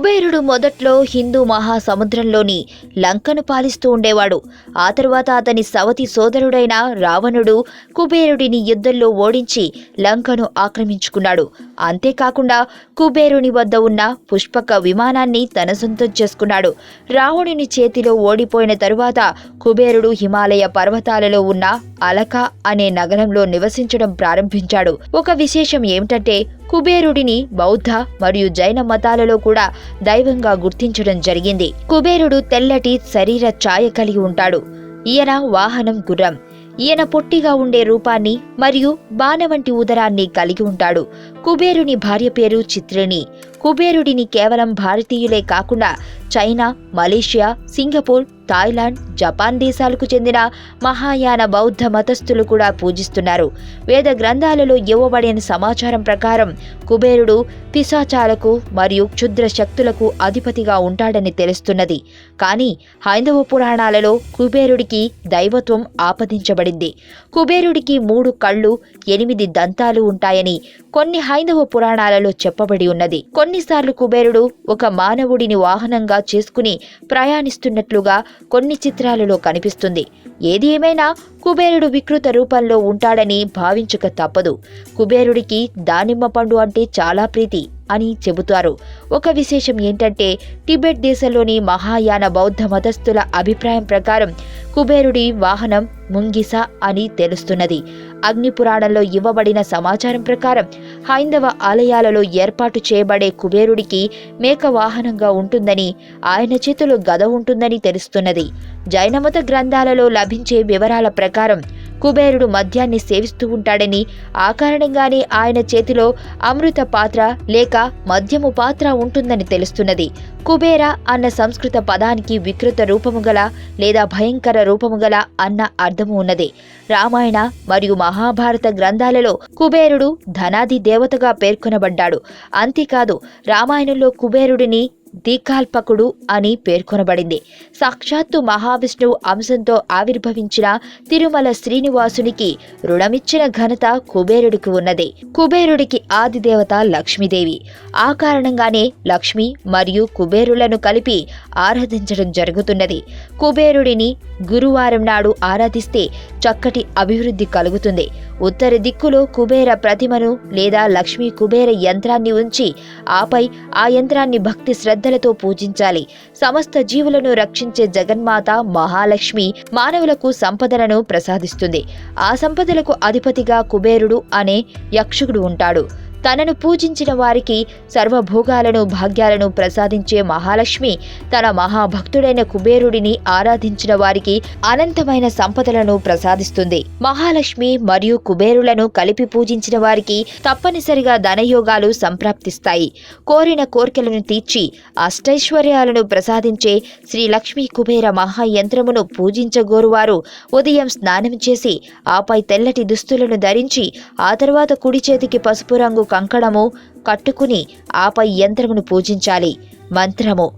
కుబేరుడు మొదట్లో హిందూ మహాసముద్రంలోని లంకను పాలిస్తూ ఉండేవాడు. ఆ తరువాత అతని సవతి సోదరుడైన రావణుడు కుబేరుడిని యుద్ధంలో ఓడించి లంకను ఆక్రమించుకున్నాడు. అంతేకాకుండా కుబేరుని వద్ద ఉన్న పుష్పక విమానాన్ని తన సొంతం చేసుకున్నాడు. రావణుని చేతిలో ఓడిపోయిన తరువాత కుబేరుడు హిమాలయ పర్వతాలలో ఉన్న అలక అనే నగరంలో నివసించడం ప్రారంభించాడు. ఒక విశేషం ఏమిటంటే కుబేరుడిని బౌద్ధ మరియు జైన మతాలలో కూడా దైవంగా గుర్తించడం జరిగింది. కుబేరుడు తెల్లటి శరీర ఛాయ కలిగి ఉంటాడు. ఈయన వాహనం గుర్రం. ఈయన పొట్టిగా ఉండే రూపాన్ని మరియు బాణ వంటి ఉదరాన్ని కలిగి ఉంటాడు. కుబేరుని భార్య పేరు చిత్రిణి. కుబేరుడిని కేవలం భారతీయులే కాకుండా China Malaysia Singapore Thailand Japan దేశాలకు చెందిన మహాయాన బౌద్ధ మతస్థులు కూడా పూజిస్తున్నారు. వేద గ్రంథాలలో ఇవ్వబడిన సమాచారం ప్రకారం కుబేరుడు పిశాచాలకు మరియు క్షుద్ర శక్తులకు అధిపతిగా ఉంటాడని తెలుస్తున్నది. కానీ హైందవ పురాణాలలో కుబేరుడికి దైవత్వం ఆపదించబడింది. కుబేరుడికి మూడు కళ్ళు ఎనిమిది దంతాలు ఉంటాయని కొన్ని హైందవ పురాణాలలో చెప్పబడి ఉన్నది. కొన్నిసార్లు కుబేరుడు ఒక మానవుడిని వాహనంగా చేసుకుని ప్రయాణిస్తున్నట్లుగా కొన్ని చిత్రాలలో కనిపిస్తుంది. ఏది ఏమైనా కుబేరుడు వికృత రూపంలో ఉంటాడని భావించక తప్పదు. కుబేరుడికి దానిమ్మ పండు అంటే చాలా ప్రీతి అని చెబుతారు. ఒక విశేషం ఏంటంటే టిబెట్ దేశంలోని మహాయాన బౌద్ధ మతస్థుల అభిప్రాయం ప్రకారం కుబేరుడి వాహనం ముంగిస అని తెలుస్తున్నది. అగ్ని పురాణంలో ఇవ్వబడిన సమాచారం ప్రకారం హైందవ ఆలయాలలో ఏర్పాటు చేయబడే కుబేరుడికి మేక వాహనంగా ఉంటుందని ఆయన చేతిలో గద ఉంటుందని తెలుస్తున్నది. జైనమత గ్రంథాలలో లభించే వివరాల ప్రకారం కుబేరుడు మద్యాన్ని సేవిస్తూ ఉంటాడని ఆ కారణంగానే ఆయన చేతిలో అమృత పాత్ర లేక మద్యము పాత్ర ఉంటుందని తెలుస్తున్నది. కుబేర అన్న సంస్కృత పదానికి వికృత రూపము గల లేదా భయంకర రూపము గల అన్న అర్థము ఉన్నది. రామాయణ మరియు మహాభారత గ్రంథాలలో కుబేరుడు ధనాది దేవతగా పేర్కొనబడ్డాడు. అంతేకాదు రామాయణంలో కుబేరుడిని దీకాల్పకుడు అని పేర్కొనబడింది. సాక్షాత్తు మహావిష్ణువు అంశంతో ఆవిర్భవించిన తిరుమల శ్రీనివాసునికి రుణమిచ్చిన ఘనత కుబేరుడికి ఉన్నది. కుబేరుడికి ఆదిదేవత లక్ష్మీదేవి. ఆ కారణంగానే లక్ష్మి మరియు కుబేరులను కలిపి ఆరాధించడం జరుగుతున్నది. కుబేరుడిని గురువారం నాడు ఆరాధిస్తే చక్కటి అభివృద్ధి కలుగుతుంది. ఉత్తర దిక్కులో కుబేర ప్రతిమను లేదా లక్ష్మీ కుబేర యంత్రాన్ని ఉంచి ఆపై ఆ యంత్రాన్ని భక్తి శ్రద్ధ శ్రద్ధలతో పూజించాలి. సమస్త జీవులను రక్షించే జగన్మాత మహాలక్ష్మి మానవులకు సంపదలను ప్రసాదిస్తుంది. ఆ సంపదలకు అధిపతిగా కుబేరుడు అనే యక్షుడు ఉంటాడు. తనను పూజించిన వారికి సర్వభోగాలను భాగ్యాలను ప్రసాదించే మహాలక్ష్మి తన మహాభక్తుడైన కుబేరుడిని ఆరాధించిన వారికి అనంతమైన సంపదలను ప్రసాదిస్తుంది. మహాలక్ష్మి మరియు కుబేరులను కలిపి పూజించిన వారికి తప్పనిసరిగా ధనయోగాలు సంప్రాప్తిస్తాయి. కోరిన కోర్కెలను తీర్చి అష్టైశ్వర్యాలను ప్రసాదించే శ్రీ లక్ష్మీ కుబేర మహాయంత్రమును పూజించగోరువారు ఉదయం స్నానం చేసి ఆపై తెల్లటి దుస్తులను ధరించి ఆ తర్వాత కుడి చేతికి పసుపు రంగు కంకణము కట్టుకుని ఆపై యంత్రమును పూజించాలి. మంత్రము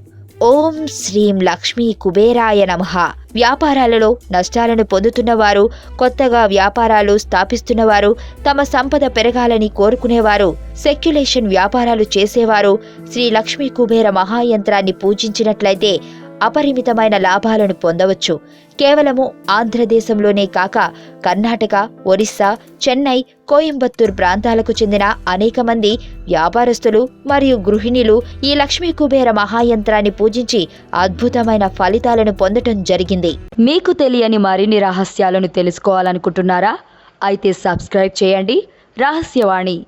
ఓం శ్రీం లక్ష్మీ కుబేరాయ నమః. వ్యాపారాలలో నష్టాలను పొందుతున్నవారు కొత్తగా వ్యాపారాలు స్థాపిస్తున్నవారు తమ సంపద పెరగాలని కోరుకునేవారు సెక్యులేషన్ వ్యాపారాలు చేసేవారు శ్రీ లక్ష్మీ కుబేర మహాయంత్రాన్ని పూజించినట్లయితే అపరిమితమైన లాభాలను పొందవచ్చు. కేవలము ఆంధ్రదేశంలోనే కాక కర్ణాటక ఒరిస్సా చెన్నై కోయంబత్తూర్ ప్రాంతాలకు చెందిన అనేక మంది వ్యాపారస్తులు మరియు గృహిణులు ఈ లక్ష్మీ కుబేర మహాయంత్రాన్ని పూజించి అద్భుతమైన ఫలితాలను పొందటం జరిగింది. మీకు తెలియని మరిన్ని రహస్యాలను తెలుసుకోవాలనుకుంటున్నారా? అయితే సబ్స్క్రైబ్ చేయండి. రహస్యవాణి.